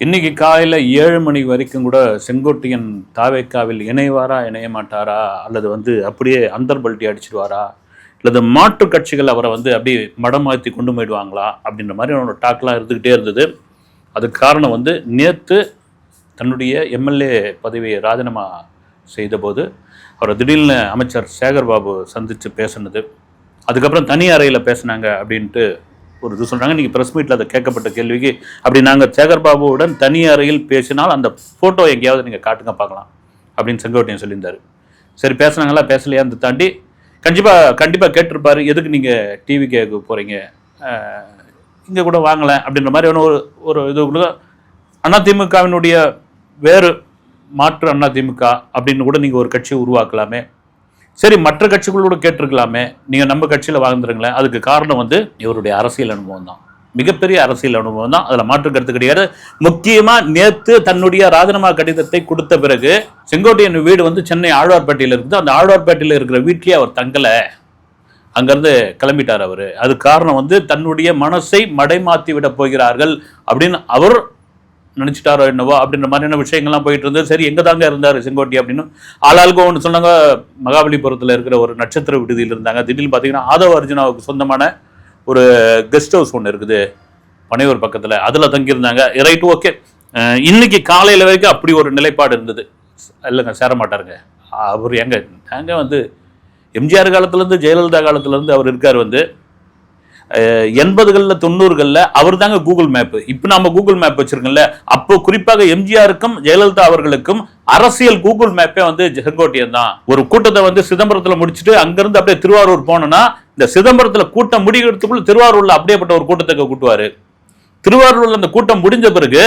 இன்னைக்கு காலையில் ஏழு மணி வரைக்கும் கூட செங்கோட்டையன் தாவேக்காவில் இணைவாரா இணைய மாட்டாரா அல்லது வந்து அப்படியே அந்தர்பல்ட்டி அடிச்சிடுவாரா அல்லது மாற்று கட்சிகள் அவரை வந்து அப்படியே மடம் மாற்றி கொண்டு போயிடுவாங்களா? அப்படின்ற மாதிரி அவனோட டாக்லாம் இருந்துக்கிட்டே இருந்தது. அதுக்கு காரணம் வந்து நேற்று தன்னுடைய எம்எல்ஏ பதவியை ராஜினாமா செய்தபோது அவரை திடீர்னு அமைச்சர் சேகர் பாபு சந்தித்து பேசினது. அதுக்கப்புறம் தனி அறையில் பேசுனாங்க அப்படின்ட்டு ஒரு இது சொல்கிறாங்க நீங்கள் ப்ரெஸ் மீட்டில் அதை கேட்கப்பட்ட கேள்விக்கு அப்படி நாங்கள் சேகர் பாபுவுடன் தனி அறையில் பேசினால் அந்த ஃபோட்டோ எங்கேயாவது நீங்கள் காட்டுங்க பார்க்கலாம் அப்படின்னு செங்கோட்டையன் சொல்லியிருந்தார். சரி பேசுனாங்களா பேசலையா அந்த தாண்டி கண்டிப்பாக கண்டிப்பாக கேட்டிருப்பார் எதுக்கு நீங்கள் டிவி கேட்க போகிறீங்க இங்கே கூட வாங்கலை அப்படின்ற மாதிரி ஒன்று ஒரு ஒரு இது கூட அதிமுகவினுடைய வேறு மாற்று அதிமுக அப்படின்னு கூட நீங்கள் ஒரு கட்சியை உருவாக்கலாமே சரி மற்ற கட்சிகளோட கேட்டிருக்கலாமே. நீங்கள் நம்ம கட்சியில் வாழ்ந்துருங்களேன். அதுக்கு காரணம் வந்து இவருடைய அரசியல் அனுபவம் தான். மிகப்பெரிய அரசியல் அனுபவம் தான். அதில் மாற்று கருத்து கிடையாது. முக்கியமாக நேற்று தன்னுடைய ராஜினாமா கடிதத்தை கொடுத்த பிறகு செங்கோட்டையன் வீடு வந்து சென்னை ஆழ்வார்பேட்டையில் இருக்குது. அந்த ஆழ்வார்பேட்டையில் இருக்கிற வீட்லேயே அவர் தங்கலை. அங்கேருந்து கிளம்பிட்டார் அவர். அது காரணம் வந்து தன்னுடைய மனசை மடைமாற்றி விட போகிறார்கள் அப்படின்னு அவர் நினச்சிட்டாரோ என்னவோ அப்படின்ற மாதிரியான விஷயங்கள்லாம் போயிட்டு இருந்தது. சரி எங்கே தாங்க இருந்தார் செங்கோட்டி அப்படின்னு? ஆளாளுக்கு ஒன்று சொன்னாங்க மகாபலிபுரத்தில் இருக்கிற ஒரு நட்சத்திர விடுதியில் இருந்தாங்க. திடீர்னு பார்த்தீங்கன்னா ஆதவ அர்ஜுனாவுக்கு சொந்தமான ஒரு கெஸ்ட் ஹவுஸ் ஒன்று இருக்குது பனையூர் பக்கத்தில். அதில் தங்கியிருந்தாங்க. ரைட் ஓகே இன்னைக்கு காலையில் வரைக்கும் அப்படி ஒரு நிலைப்பாடு இருந்தது. இல்லைங்க சேர மாட்டாருங்க. அவர் எங்க நாங்கள் வந்து எம்ஜிஆர் காலத்துலேருந்து ஜெயலலிதா காலத்துலேருந்து அவர் இருக்கார் வந்து. எண்பதுகளில் தொண்ணூறுகளில் அவர் தாங்க கூகுள் மேப் இப்போ நம்ம கூகுள் மேப் வச்சுருக்கோம்ல அப்போ குறிப்பாக எம்ஜிஆருக்கும் ஜெயலலிதா அவர்களுக்கும் அரசியல் கூகுள் மேப்பே வந்து செங்கோட்டையன் தான். ஒரு கூட்டத்தை வந்து சிதம்பரத்தில் முடிச்சுட்டு அங்கேருந்து அப்படியே திருவாரூர் போனோன்னா இந்த சிதம்பரத்தில் கூட்டம் முடிக்கிறதுக்குள்ள திருவாரூரில் அப்படியேப்பட்ட ஒரு கூட்டத்தை கூட்டுவாரு. திருவாரூரில் அந்த கூட்டம் முடிஞ்ச பிறகு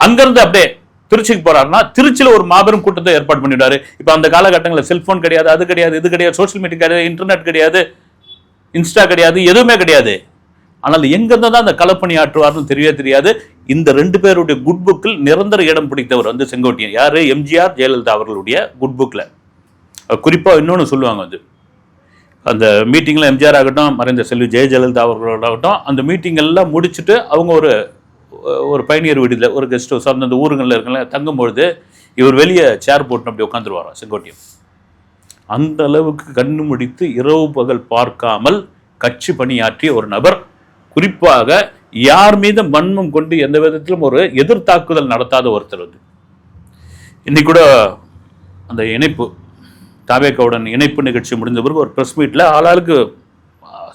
அங்கேருந்து அப்படியே திருச்சிக்கு போறாருன்னா திருச்சியில் ஒரு மாபெரும் கூட்டத்தை ஏற்பாடு பண்ணிட்டாரு இப்போ அந்த காலகட்டங்களில் செல்போன் கிடையாது அது கிடையாது இது கிடையாது சோஷியல் மீடியா கிடையாது இன்டர்நெட் கிடையாது. இன்ஸ்டா கிடையாது எதுவுமே கிடையாது. ஆனால் எங்கிருந்து தான் அந்த களப்பணி ஆற்றுவார்னு தெரியவே தெரியாது. இந்த ரெண்டு பேருடைய குட் புக்கில் நிரந்தர இடம் பிடித்தவர் வந்து செங்கோட்டையன். யார்? எம்ஜிஆர் ஜெயலலிதா அவர்களுடைய குட் புக்கில் குறிப்பாக இன்னொன்று சொல்லுவாங்க வந்து அந்த மீட்டிங்கில் எம்ஜிஆர் ஆகட்டும் மறைந்த செல்வி ஜெய ஜெயலலிதா அவர்களாகட்டும் அந்த மீட்டிங்கெல்லாம் முடிச்சுட்டு அவங்க ஒரு ஒரு பயணியர் விடுதியில் ஒரு கெஸ்ட் ஹவுஸ் அந்த ஊருங்களில் இருக்கல தங்கும்பொழுது இவர் வெளியே சேர் போட்டு அப்படி உட்காந்துருவாராம் செங்கோட்டையன். அந்த அளவுக்கு கண்ணு முடித்து இரவு பகல் பார்க்காமல் கட்சி பணியாற்றிய ஒரு நபர். குறிப்பாக யார் மீது வன்மம் கொண்டு எந்த விதத்திலும் ஒரு எதிர்த்தாக்குதல் நடத்தாத ஒருத்தர் வந்து. இன்னைக்கு கூட அந்த இணைப்பு தாவேக்காவுடன் இணைப்பு நிகழ்ச்சி முடிந்த பிறகு ஒரு ப்ரெஸ் மீட்டில் ஆளாளுக்கு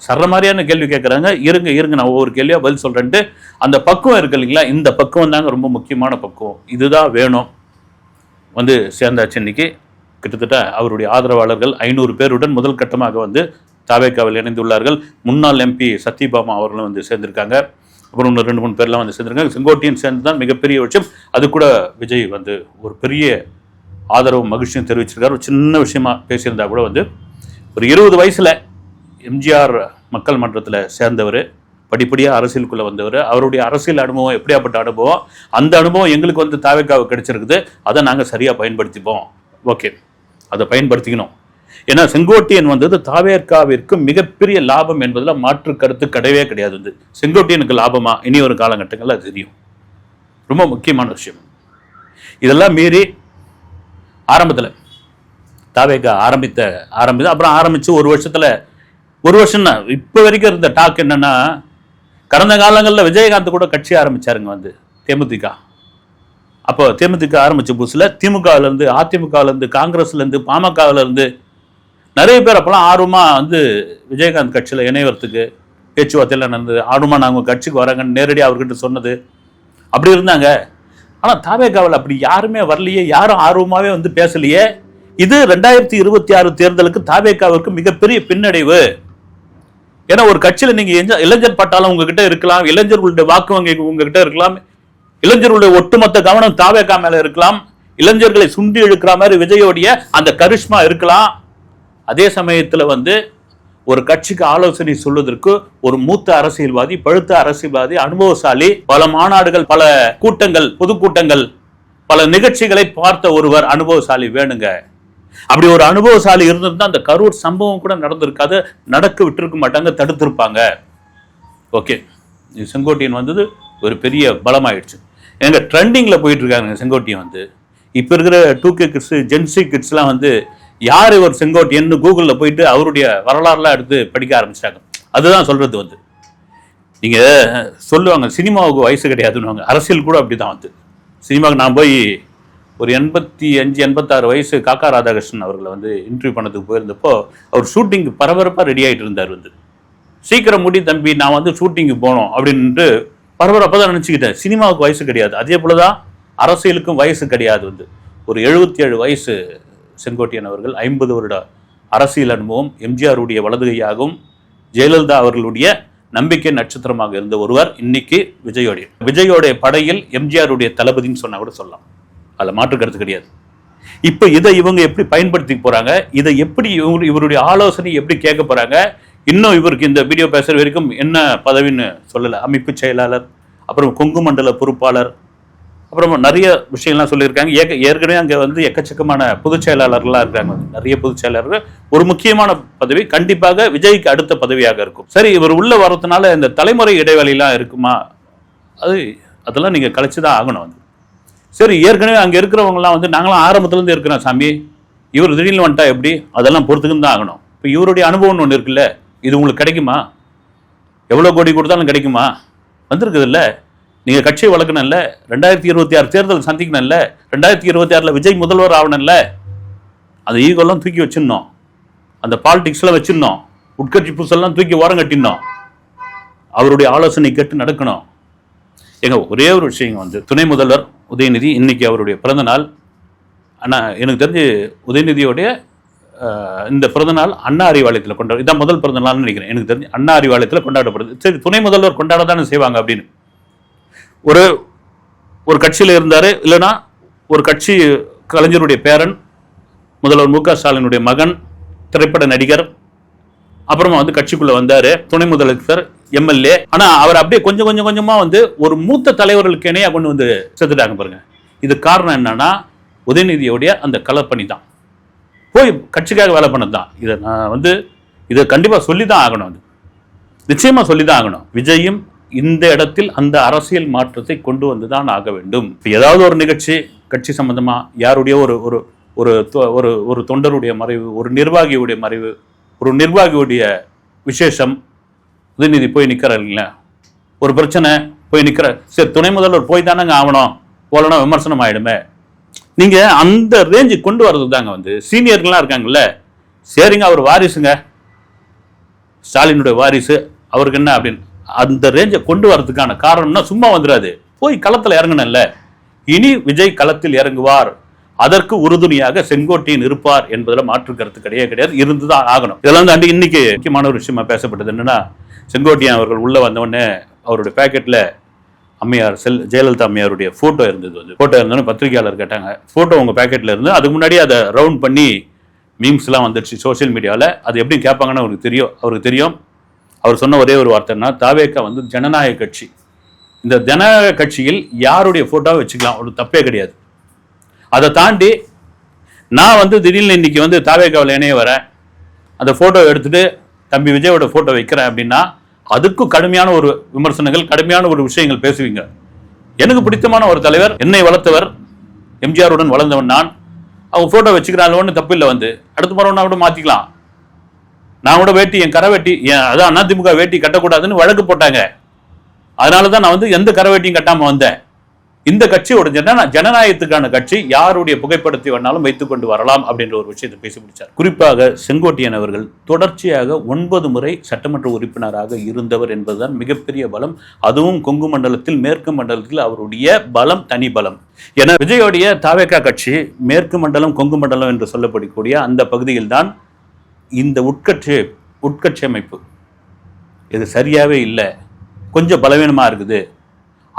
சர்ற மாதிரியான கேள்வி கேட்குறாங்க இருங்க இருங்க நான் ஒவ்வொரு கேள்வியாக பதில் சொல்கிறேன்ட்டு அந்த பக்குவம் இருக்கு இல்லைங்களா? இந்த பக்குவம் தாங்க ரொம்ப முக்கியமான பக்குவம். இதுதான் வேணும். வந்து சேர்ந்தாச்சு இன்னைக்கு. கிட்டத்தட்ட அவருடைய ஆதரவாளர்கள் ஐநூறு பேருடன் முதல் கட்டமாக வந்து தாவேக்காவில் இணைந்துள்ளார்கள். முன்னாள் எம்பி சத்யபாமா அவர்களும் வந்து சேர்ந்திருக்காங்க. அப்புறம் இன்னும் ரெண்டு மூணு பேர்லாம் வந்து சேர்ந்திருக்காங்க. செங்கோட்டையன் சேர்ந்து தான் மிகப்பெரிய விஷயம். அது கூட விஜய் வந்து ஒரு பெரிய ஆதரவும் மகிழ்ச்சியும் தெரிவிச்சிருக்காரு. ஒரு சின்ன விஷயமா பேசியிருந்தா கூட வந்து ஒரு இருபது வயசில் எம்ஜிஆர் மக்கள் மன்றத்தில் சேர்ந்தவர் படிப்படியாக அரசியலுக்குள்ளே வந்தவர். அவருடைய அரசியல் அனுபவம் எப்படியாப்பட்ட அனுபவம்? அந்த அனுபவம் எங்களுக்கு வந்து தாவேக்காவை கிடைச்சிருக்குது. அதை நாங்கள் சரியாக பயன்படுத்திப்போம். ஓகே. அதை பயன்படுத்திக்கணும். ஏன்னா செங்கோட்டையன் வந்தது தாவேர்காவிற்கு மிகப்பெரிய லாபம் என்பதில் மாற்று கருத்து கிடையவே கிடையாது. வந்து செங்கோட்டையனுக்கு லாபமா? இனி ஒரு காலகட்டங்களில் அது தெரியும். ரொம்ப முக்கியமான விஷயம். இதெல்லாம் மீறி ஆரம்பத்தில் தாவேக்கா ஆரம்பித்த ஆரம்பித்து அப்புறம் ஆரம்பித்து ஒரு வருஷத்தில் ஒரு வருஷம் இப்போ வரைக்கும் இருந்த டாக் என்னன்னா கடந்த காலங்களில் விஜயகாந்த் கூட கட்சி ஆரம்பிச்சாருங்க வந்து தேமுதிக. அப்போ தேமுதிக ஆரம்பிச்ச புதுசில் திமுகவிலேருந்து அதிமுகவிலேருந்து காங்கிரஸ்லேருந்து பாமகவிலேருந்து நிறைய பேர் அப்போலாம் ஆர்வமாக வந்து விஜயகாந்த் கட்சியில் இணையறதுக்கு பேச்சுவார்த்தையில் நடந்தது. ஆர்வமாக நாங்கள் கட்சிக்கு வராங்கன்னு நேரடியாக அவர்கிட்ட சொன்னது. அப்படி இருந்தாங்க. ஆனால் தாவேகாவில் அப்படி யாருமே வரலையே யாரும் ஆர்வமாகவே வந்து பேசலையே. இது ரெண்டாயிரத்தி இருபத்தி ஆறு தேர்தலுக்கு தாவேகாவிற்கு மிகப்பெரிய பின்னடைவு. ஏன்னா ஒரு கட்சியில் நீங்கள் எஞ்ச- இளைஞர் பட்டாலும் உங்ககிட்ட இருக்கலாம் இளைஞர்களுடைய வாக்கு வங்கி உங்ககிட்ட இருக்கலாம் இளைஞர்களுடைய ஒட்டுமொத்த கவனம் தாவேகா மேல இருக்கலாம். இளைஞர்களை சுண்டி இழுக்கிற மாதிரி விஜயோடைய அந்த கரிஷ்மா இருக்கலாம். அதே சமயத்துல வந்து ஒரு கட்சிக்கு ஆலோசனை சொல்வதற்கு ஒரு மூத்த அரசியல்வாதி பழுத்த அரசியல்வாதி அனுபவசாலி பல மாநாடுகள் பல கூட்டங்கள் பொதுக்கூட்டங்கள் பல நிகழ்ச்சிகளை பார்த்த ஒருவர் அனுபவசாலி வேணுங்க. அப்படி ஒரு அனுபவசாலி இருந்திருந்தா அந்த கரூர் சம்பவம் கூட நடந்திருக்காது. நடக்க விட்டிருக்க மாட்டாங்க தடுத்திருப்பாங்க. ஓகே. இது செங்கோட்டையன் வந்தது ஒரு பெரிய பலமாயிடுச்சு. எங்க ட்ரெண்டிங்ல போயிட்டு இருக்காங்க செங்கோட்டையன் வந்து. இப்போ இருக்கிற two K kids Gen Z கிட்ஸ்லாம் வந்து யார் இவர் செங்கோட்டியன்னு கூகுளில் போயிட்டு அவருடைய வரலாறுலாம் எடுத்து படிக்க ஆரம்பிச்சிட்டாங்க. அதுதான் சொல்றது வந்து. நீங்க சொல்லுவாங்க சினிமாவுக்கு வயசு கிடையாதுன்னு அரசியல் கூட அப்படிதான் வந்து. சினிமாவுக்கு நான் போய் ஒரு எண்பத்தி அஞ்சு எண்பத்தாறு வயசு காக்கா ராதாகிருஷ்ணன் அவர்களை வந்து இன்டர்வியூ பண்ணதுக்கு போயிருந்தப்போ அவர் ஷூட்டிங்கு பரபரப்பாக ரெடி ஆகிட்டு இருந்தார் வந்து. சீக்கிரம் முடி தம்பி நான் வந்து ஷூட்டிங்கு போனோம் அப்படின்ட்டு பரபரப்பாக தான் நினச்சிக்கிட்டேன். சினிமாவுக்கு வயசு கிடையாது. அதே போல தான் அரசியலுக்கும் வயசு கிடையாது வந்து. ஒரு எழுபத்தி ஏழு வயசு செங்கோட்டையன் அவர்கள் ஐம்பது வருட அரசியல் அனுபவம் எம்ஜிஆருடைய வலதுகையாகவும் ஜெயலலிதா அவர்களுடைய நம்பிக்கை நட்சத்திரமாக இருந்த ஒருவர் இன்னைக்கு விஜயோடைய. விஜயோடைய படையில் எம்ஜிஆருடைய தளபதின்னு சொன்னா கூட சொல்லலாம். அதில் மாற்று கருத்து கிடையாது. இப்போ இதை இவங்க எப்படி பயன்படுத்தி போறாங்க? இதை எப்படி இவங்க இவருடைய ஆலோசனை எப்படி கேட்க போறாங்க? இன்னும் இவருக்கு இந்த வீடியோ பேசுற வரைக்கும் என்ன பதவின்னு சொல்லலை. அமைப்பு செயலாளர் அப்புறம் கொங்கு மண்டல பொறுப்பாளர் அப்புறம் நிறைய விஷயம்லாம் சொல்லியிருக்காங்க. ஏக ஏற்கனவே அங்கே வந்து எக்கச்சக்கமான பொதுச் செயலாளர்கள்லாம் இருக்காங்க. நிறைய பொதுச் செயலாளர்கள். ஒரு முக்கியமான பதவி கண்டிப்பாக விஜய்க்கு அடுத்த பதவியாக இருக்கும். சரி இவர் உள்ள வர்றதுனால இந்த தலைமுறை இடைவெளிலாம் இருக்குமா? அது அதெல்லாம் நீங்கள் கழிச்சு தான் ஆகணும் வந்து சரி ஏற்கனவே அங்கே இருக்கிறவங்கலாம் வந்து நாங்களாம் ஆரம்பத்துலேருந்து இருக்கிறோம் சாமி. இவர் திடீர்னு வந்துட்டா எப்படி? அதெல்லாம் பொறுத்துக்குன்னு தான் ஆகணும். இப்போ இவருடைய அனுபவம்னு ஒன்று இருக்குல்ல. இது உங்களுக்கு கிடைக்குமா? எவ்வளோ கோடி கொடுத்தாலும் கிடைக்குமா? வந்திருக்குதுல்ல. நீங்கள் கட்சியை வளர்க்கணும்ல. ரெண்டாயிரத்தி இருபத்தி ஆறு தேர்தல் சந்திக்கணும்ல. ரெண்டாயிரத்தி இருபத்தி ஆறில் விஜய் முதல்வர் ஆகணும்ல. அந்த ஈகோலாம் தூக்கி வச்சிடணும். அந்த பாலிடிக்ஸ்லாம் வச்சிடணும். உட்கட்சி புதுசெல்லாம் தூக்கி ஓரம் கட்டிடணும். அவருடைய ஆலோசனை கேட்டு நடக்கணும். ஏங்க ஒரே ஒரு விஷயம் வந்து துணை முதல்வர் உதயநிதி இன்னைக்கு அவருடைய பிறந்த நாள். ஆனால் எனக்கு தெரிஞ்சு உதயநிதியோடைய இந்த பிறந்தநாள் அண்ணா அறிவாலயத்தில் கொண்டாடு இதான் முதல் பிறந்த நாள்னு நினைக்கிறேன். எனக்கு தெரிஞ்சு அண்ணா அறிவாலயத்தில் கொண்டாடப்படுது. சரி துணை முதல்வர் கொண்டாட தானே செய்வாங்க அப்படின்னு. ஒரு ஒரு கட்சியில் இருந்தார் இல்லைன்னா ஒரு கட்சி கலைஞருடைய பேரன் முதல்வர் மு க ஸ்டாலினுடைய மகன் திரைப்பட நடிகர் அப்புறமா வந்து கட்சிக்குள்ளே வந்தார் துணை முதலமைச்சர் எம்எல்ஏ. ஆனால் அவர் அப்படியே கொஞ்சம் கொஞ்சம் கொஞ்சமாக வந்து ஒரு மூத்த தலைவர்களுக்கு இணையாக கொண்டு வந்து செத்துட்டாங்க பாருங்கள் இது காரணம் என்னன்னா உதயநிதியோடைய அந்த கலப்பணி தான் போய் கட்சிக்காக வேலை பண்ணது தான். இதை நான் வந்து இதை கண்டிப்பாக சொல்லி தான் ஆகணும் அது. நிச்சயமாக சொல்லி தான் ஆகணும். விஜயும் இந்த இடத்தில் அந்த அரசியல் மாற்றத்தை கொண்டு வந்து தான் ஆக வேண்டும். இப்போ ஏதாவது ஒரு நிகழ்ச்சி கட்சி சம்மந்தமாக யாருடைய ஒரு ஒரு ஒரு தொ- ஒரு ஒரு தொண்டருடைய மறைவு ஒரு நிர்வாகியுடைய மறைவு ஒரு நிர்வாகியுடைய விசேஷம் உதயநிதி போய் நிற்கிறார் இல்லைங்களா? ஒரு பிரச்சனை போய் நிற்கிற சரி துணை முதல்வர் போய் தானேங்க ஆகணும். போலனா விமர்சனம் ஆயிடுமே. நீங்க அந்த ரேஞ்சுக்கு கொண்டு வர்றது தாங்க வந்து. சீனியர்கள்லாம் இருக்காங்கல்ல சரிங்க அவர் வாரிசுங்க. ஸ்டாலினுடைய வாரிசு அவருக்கு என்ன அப்படின்னு. அந்த ரேஞ்சை கொண்டு வரதுக்கான காரணம்னா சும்மா வந்துடாது போய் களத்தில் இறங்கணும்ல. இனி விஜய் களத்தில் இறங்குவார். அதற்கு உறுதுணையாக செங்கோட்டையன் இருப்பார் என்பதில் மாற்று கருத்து கிடையாது கிடையாது. இருந்துதான் ஆகணும். இதெல்லாம் தாண்டி இன்னைக்கு முக்கியமான ஒரு விஷயமா பேசப்பட்டது என்னன்னா செங்கோட்டையன் அவர்கள் உள்ள வந்தவொடனே அவருடைய பேக்கெட்ல அம்மையார் செல் ஜெயலலிதா அம்மையாருடைய ஃபோட்டோ இருந்தது வந்து ஃபோட்டோ இருந்தோன்னு பத்திரிகையாளர் கேட்டாங்க. ஃபோட்டோ உங்கள் பேக்கெட்டில் இருந்து அதுக்கு முன்னாடி அதை ரவுண்ட் பண்ணி மீம்ஸ்லாம் வந்துடுச்சு சோஷியல் மீடியாவில் அது எப்படி கேட்பாங்கன்னு அவருக்கு தெரியும். அவருக்கு தெரியும். அவர் சொன்ன ஒரே ஒரு வார்த்தைன்னா தாவேக்கா வந்து ஜனநாயக கட்சி. இந்த ஜனநாயக கட்சியில் யாருடைய ஃபோட்டோவை வச்சுக்கலாம்? ஒரு தப்பே கிடையாது. அதை தாண்டி நான் வந்து திடீர்னு இன்னைக்கு வந்து தாவேக்காவில் இணைய வரேன். அந்த ஃபோட்டோ எடுத்துகிட்டு தம்பி விஜயோட ஃபோட்டோ வைக்கிறேன் அப்படின்னா அதுக்கும் கடுமையான ஒரு விமர்சனங்கள் கடுமையான ஒரு விஷயங்கள் பேசுவீங்க. எனக்கு பிடித்தமான ஒரு தலைவர் என்னை வளர்த்தவர் எம்ஜிஆருடன் வளர்ந்தவன் நான். அவங்க ஃபோட்டோ வச்சுக்கிறாங்களோன்னு தப்பு இல்லை வந்து. அடுத்த முறை ஒன்றா கூட மாற்றிக்கலாம் நான் கூட வேட்டி என் கரை வேட்டி என் அதான் அதிமுக வேட்டி கட்டக்கூடாதுன்னு வழக்கு போட்டாங்க. அதனால தான் நான் வந்து எந்த கரை வேட்டியும் கட்டாமல் வந்தேன். இந்த கட்சி ஜன ஜனநாயகத்துக்கான கட்சி யாருடைய புகைப்படத்தை வேணாலும் வைத்துக் கொண்டு வரலாம் அப்படின்ற ஒரு விஷயத்தை பேசி முடிச்சார். குறிப்பாக செங்கோட்டையன் அவர்கள் தொடர்ச்சியாக ஒன்பது முறை சட்டமன்ற உறுப்பினராக இருந்தவர் என்பதுதான் மிகப்பெரிய பலம். அதுவும் கொங்கு மண்டலத்தில் மேற்கு மண்டலத்தில் அவருடைய பலம் தனி பலம். என விஜயோடைய தாவேக்கா கட்சி மேற்கு மண்டலம் கொங்கு மண்டலம் என்று சொல்லப்படக்கூடிய அந்த பகுதியில் தான் இந்த உட்கட்சி உட்கட்சி அமைப்பு. இது சரியாவே இல்லை. கொஞ்சம் பலவீனமாக இருக்குது.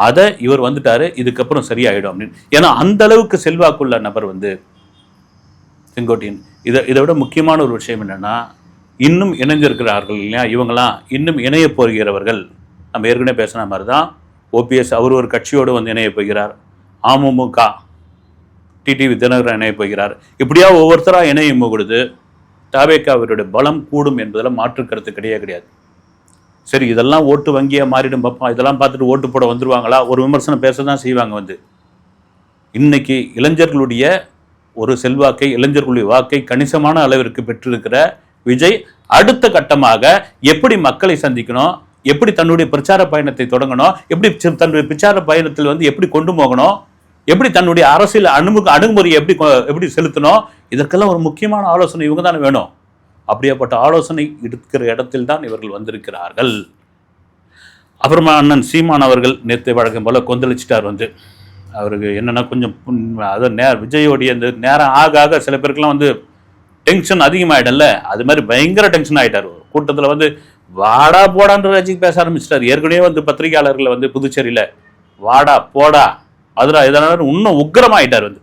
அதை இவர் வந்துட்டாரு இதுக்கப்புறம் சரியாயிடும் அப்படின்னு. ஏன்னா அந்த அளவுக்கு செல்வாக்குள்ள நபர் வந்து செங்கோட்டையன். இதை இதை விட முக்கியமான ஒரு விஷயம் என்னன்னா இன்னும் இணைஞ்சிருக்கிறார்கள் இல்லையா? இவங்களாம் இன்னும் இணைய போகிறவர்கள். நம்ம ஏற்கனவே பேசின மாதிரி தான் ஓபிஎஸ் அவர் ஒரு கட்சியோடு வந்து இணைய போகிறார். அமமுக டிடிவி தினகரன் இணைய போகிறார். இப்படியா ஒவ்வொருத்தராக இணையும் பொழுது தாவேக்காவினுடைய பலம் கூடும் என்பதில் மாற்று கருத்து கிடையாது கிடையாது. சரி இதெல்லாம் ஓட்டு வங்கியாக மாறிடும் பார்ப்போம் இதெல்லாம் பார்த்துட்டு ஓட்டு போட வந்துருவாங்களா? ஒரு விமர்சனம் பேச தான் செய்வாங்க வந்து. இன்னைக்கு இளைஞர்களுடைய ஒரு செல்வாக்கை இளைஞர்களுடைய வாக்கை கணிசமான அளவிற்கு பெற்றிருக்கிற விஜய் அடுத்த கட்டமாக எப்படி மக்களை சந்திக்கணும்? எப்படி தன்னுடைய பிரச்சார பயணத்தை தொடங்கணும்? எப்படி தன்னுடைய பிரச்சார பயணத்தில் வந்து எப்படி கொண்டு போகணும்? எப்படி தன்னுடைய அரசியல் அணுமுக அணுகுமுறையை எப்படி எப்படி செலுத்தணும்? இதற்கெல்லாம் ஒரு முக்கியமான ஆலோசனை இவங்க தானே வேணும். அப்படியாப்பட்ட ஆலோசனை இருக்கிற இடத்தில் தான் இவர்கள் வந்திருக்கிறார்கள். அப்புறமா அண்ணன் சீமான் அவர்கள் நேற்று வழக்கம் போல கொந்தளிச்சிட்டார் வந்து. அவருக்கு என்னென்னா கொஞ்சம் புண்- அதாவது நே விஜயோடைய இந்த நேரம் ஆக ஆக சில பேருக்குலாம் வந்து டென்ஷன் அதிகமாகிடல அது மாதிரி பயங்கர டென்ஷன் ஆகிட்டார் கூட்டத்தில் வந்து வாடா போடான்ற ரஜிக்கு பேச ஆரம்பிச்சிட்டார். ஏற்கனவே வந்து பத்திரிகையாளர்களை வந்து புதுச்சேரியில் வாடா போடா மதுரா இதனால இன்னும் உக்கிரமாயிட்டார் வந்து.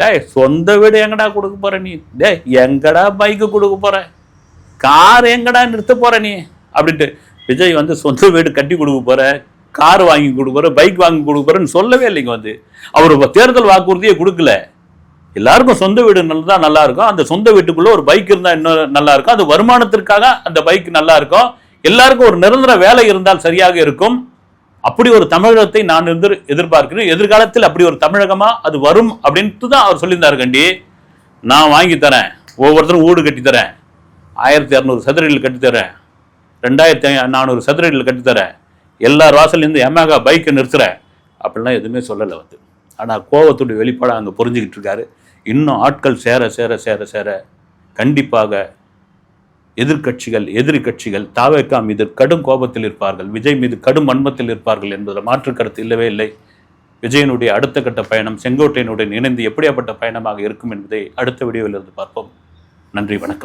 டேய் சொந்த வீடு எங்கடா கொடுக்க போற நீ? டேய் எங்கடா பைக்கு கொடுக்க போற? கார் எங்கடா நிறுத்த போற நீ? அப்படின்ட்டு விஜய் வந்து சொந்த வீடு கட்டி கொடுக்க போற கார் வாங்கி கொடுக்க போற பைக் வாங்கி கொடுக்க போறேன்னு சொல்லவே இல்லைங்க வந்து. அவர் தேர்தல் வாக்குறுதியே கொடுக்கல. எல்லாருக்கும் சொந்த வீடு நல்லா நல்லா இருக்கும். அந்த சொந்த வீட்டுக்குள்ள ஒரு பைக் இருந்தால் இன்னும் நல்லா இருக்கும். அது வருமானத்திற்காக அந்த பைக் நல்லா இருக்கும். எல்லாருக்கும் ஒரு நிரந்தர வேலை இருந்தால் சரியாக இருக்கும். அப்படி ஒரு தமிழகத்தை நான் இருந்து எதிர்பார்க்கிறேன். எதிர்காலத்தில் அப்படி ஒரு தமிழகமா அது வரும் அப்படின்ட்டு தான் அவர் சொல்லியிருந்தார் கண்டி. நான் வாங்கி தரேன். ஒவ்வொருத்தரும் வீடு கட்டி தரேன். ஆயிரத்தி இரநூறு சதுரடியில் கட்டித்தரேன் ரெண்டாயிரத்தி நானூறு சதுரடியில் கட்டித்தரேன் எல்லார் வாசல்லேருந்து எமேகா பைக்கை நிறுத்துறேன். அப்படிலாம் எதுவுமே சொல்லலை வந்து. ஆனால் கோவத்துடைய வெளிப்பாடாக அங்கே புரிஞ்சுக்கிட்டு இருக்காரு. இன்னும் ஆட்கள் சேர சேர சேர சேர கண்டிப்பாக எதிர்க்கட்சிகள் எதிரி கட்சிகள் தாவேக்கா மீது கடும் கோபத்தில் இருப்பார்கள். விஜய் மீது கடும் வன்மத்தில் இருப்பார்கள் என்பதில் மாற்று கருத்து இல்லவே இல்லை. விஜயனுடைய அடுத்த கட்ட பயணம் செங்கோட்டையனுடன் இணைந்து எப்படியாப்பட்ட பயணமாக இருக்கும் என்பதை அடுத்த வீடியோவில் இருந்து பார்ப்போம். நன்றி வணக்கம்.